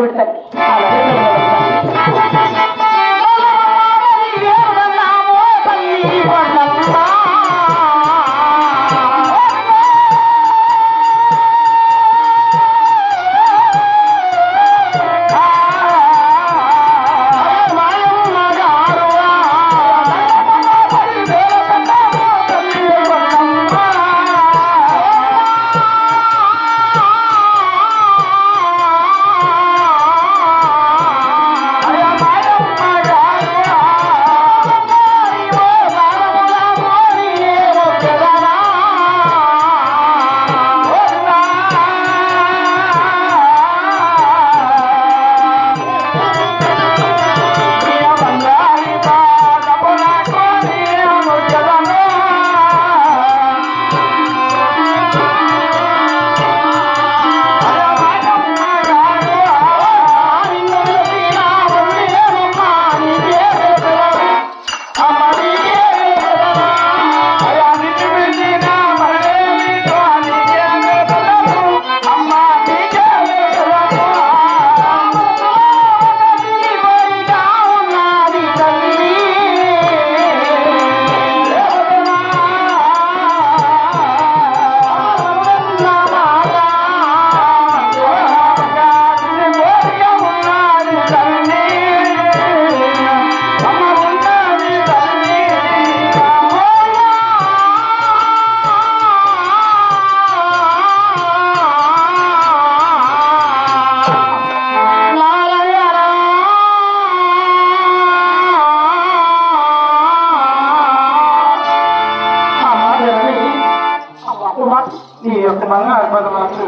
ಮಾಡಿಬಿಡ್ತಾರೆ నీ యొక్క బంగారు పదవులకు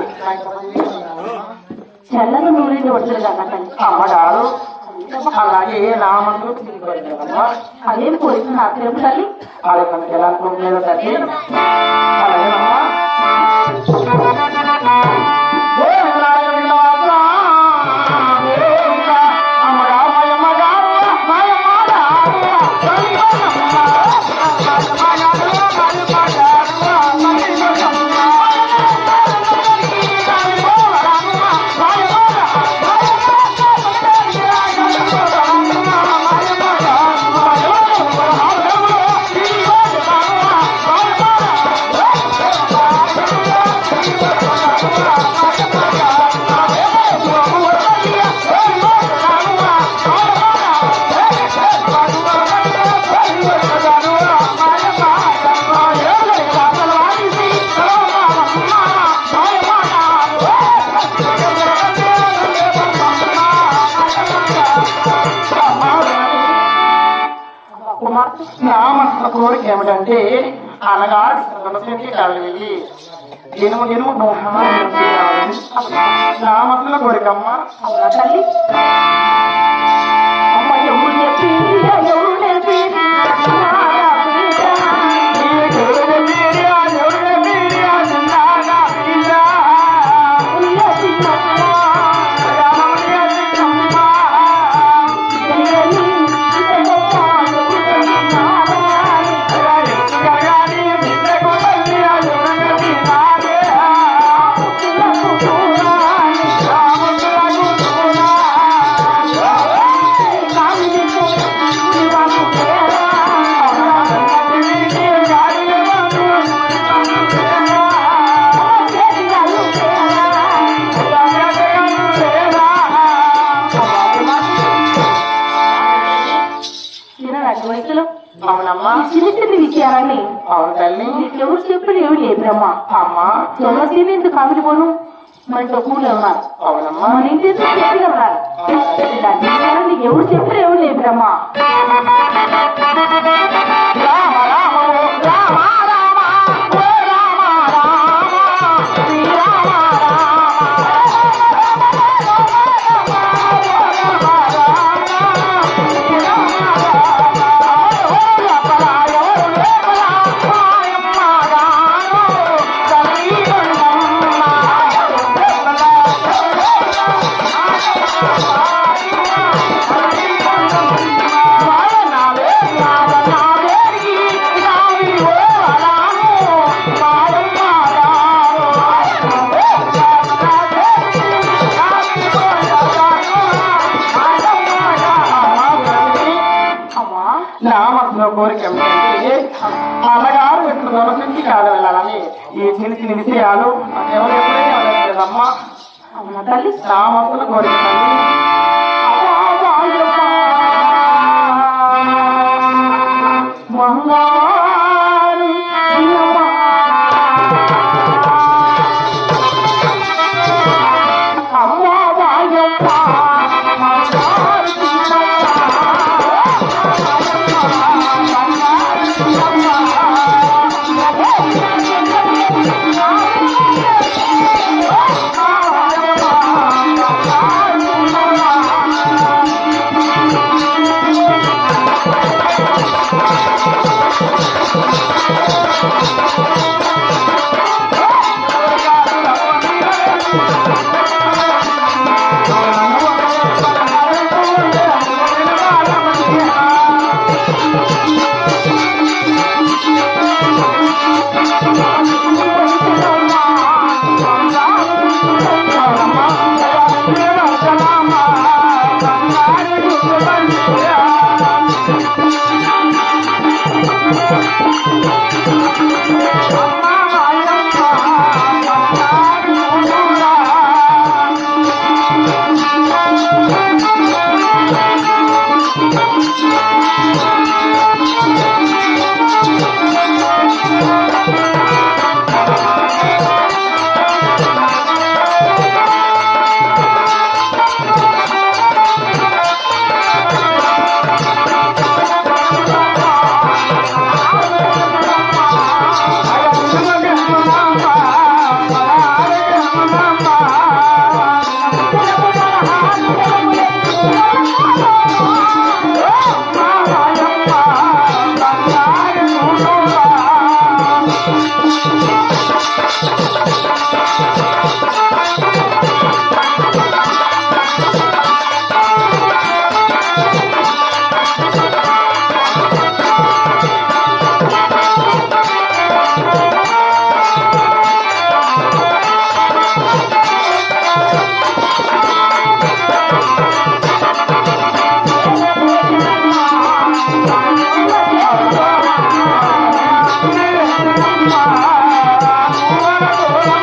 చల్లని నూనె వడ్డలు కదా అమ్మగారు అలాగే నా తిరిగిపోయిందమ్మా అదేం పోయింది నాకు తెలుపు తల్లి మనకి ఎలా తల్లి? అలాగేనమ్మా. నా మనసుల కోరిక ఏమిటంటే అనగా గుణసేనికి కళ్ళు వెళ్ళి ఎనుము ఎనుము బహుమానం చేయాలని నా మనసుల కోరికమ్మ తల్లి అమ్మ ఎవరు చెప్పి చిన్న విషయాలని అవును తల్లి. నీకెవరు చెప్పిన ఏమి లేదురమ్మా అమ్మా. మన డబ్బులు ఉన్నారు అవునమ్మా. మన ఇంటి ఉన్నారు ఎవరు ఏమి లేదురమ్మా కోరిక ఏమిటంటే మా అన్నగారు ఎప్పుడు దొరకరించి కాదు వెళ్ళాలని ఈ చిన్న చిన్న విషయాలు ఎవరు ఎప్పుడైనా అడగలేదమ్మా అవునా తల్లి. నా మనసులో కోరిక తల్లి. Oh,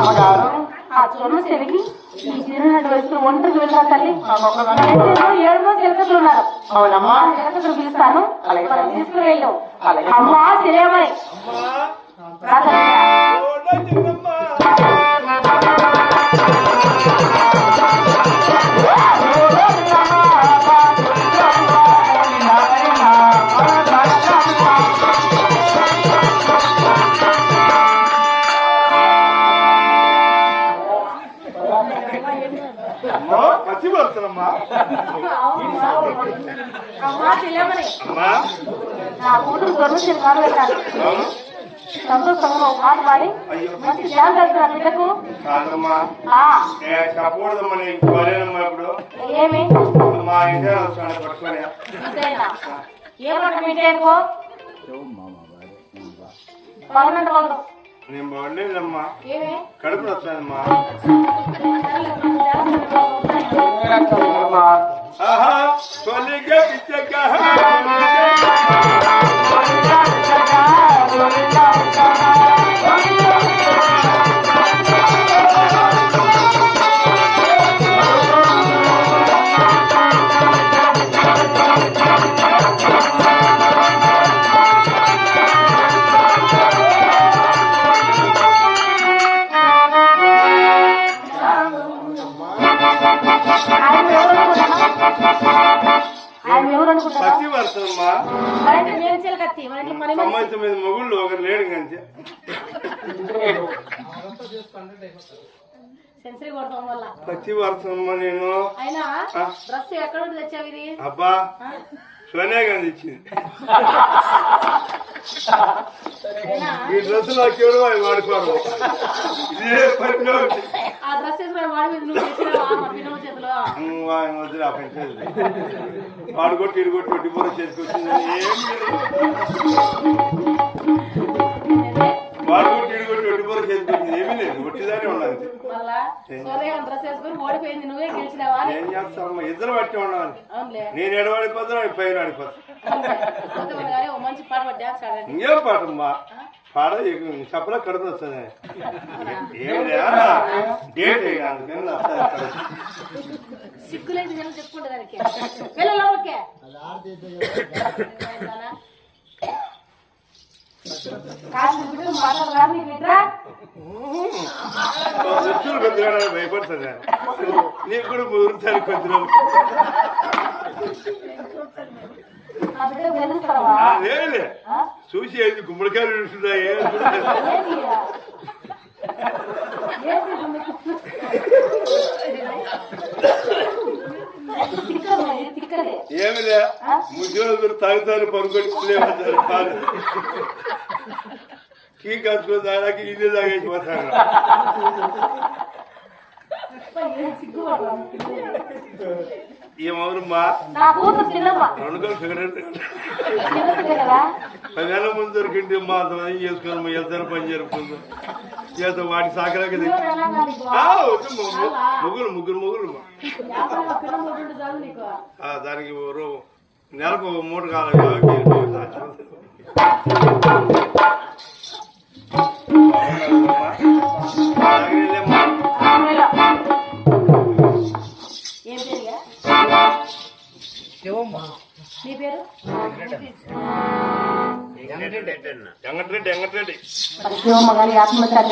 అమ్మగారు ఆ చొన్న చెరిగి ఈ చిరునటి వయసులో ఒంటరికి వెళ్ళరా తల్లి. ఏడుమో చిలకలు ఉన్నారు. అవునమ్మా. చిలకలు పిలుస్తాను. అలాగే మనం తల్లి. తీసుకుని వెళ్ళు. అలాగే. అమ్మా తెలియమని పచ్చి పడుతుందమ్మా అమ్మా. నా కూతురు సంతోషంగా ఒక పాడి మంచి ధ్యానం బిడ్డకు ఏమి మా ఏ మాట నేను బాగుండేదమ్మా. కడుపు అమ్మా ఆహా కొలిగ పిచ్చక పచ్చి వరుసమ్మా మొగుళ్ళు ఒకరు లేడు వల్ల. పచ్చి వరుసమ్మా నేను అబ్బా? సోనియా గాంధీ ఇచ్చింది. ఈ డ్రెస్ నాకు ఎవరు అవి వాడుకోరు. ఇదే పనిలో ఉంది. ఆ డ్రెస్ వేసుకుని వాడి మీద నువ్వు తెచ్చినావా మా పిల్లల చేతిలో? ఉమ్, ఆయన వదిలే ఆ పని చేయదు. వాడు కొట్టి ఇడు కొట్టి వడ్డీ పూర చేసుకొచ్చింది ఏం లేదు. వాడు కొట్టి ఇడు కొట్టి వడ్డీ పూర చేసుకొచ్చింది ఏమీ లేదు. ఒట్టిదానే ఉన్నది మళ్ళా సోదయ్య డ్రెస్ వేసుకుని ఓడిపోయింది. నువ్వే గెలిచినావా? అని. ఏం చేస్తామమ్మా ఇద్దరు పట్టి ఉండాలి. అవునులే. నేను ఎడవాడిపోతాను ఆయన పైన ఆడిపోతాను మంచి పాట పాడి డాన్స్ ఆడండి. ఇంకేం పాటమ్మా పాడ చెప్పలా కడుపు వస్తుంది డేట్ అందుకని వస్తుంది కడుపు. సిగ్గులేదు నేను చెప్పుకుంటే దానికి. పిల్లలు ఓకే కాసిన బిడ్డలు మాటలు రాదు నీకు నిద్ర వృత్తులు కొద్దిగా భయపడుతుంది నీకు కూడా ముదురుతాను కొద్ది రోజులు ఆ బిడ్డ బెదిరిస్తావా ఆ, లేదులే చూసి ఏంది గుమ్మడికాయలు చూస్తుందా ఏం చూడలేదు. ఏంటి ఏంటి తిక్కదే తిక్కదే ఏమిలే ముద్యోగులు తాగుతారు పనుకొని పాలు కీ కట్టుకుని తాగాకి ఇల్లు తాగేసి పోతాను ఏమవునమ్మా పదివేల ముందు దొరికింది మా అంతమంది చేసుకుని మా ఇద్దరు పని జరుపుకుందాం. చేస్తాం వాటి సాకరాకి ముగ్గురు ముగ్గురు ముగ్గురు దానికి నెలకు మూడు కాలం ఏం నీ పేరు? ఎంగట్రెడ్డి మరి శివమ్మ గారి ఆత్మహత్య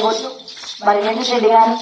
మరి వెంకటరెడ్డి గారు?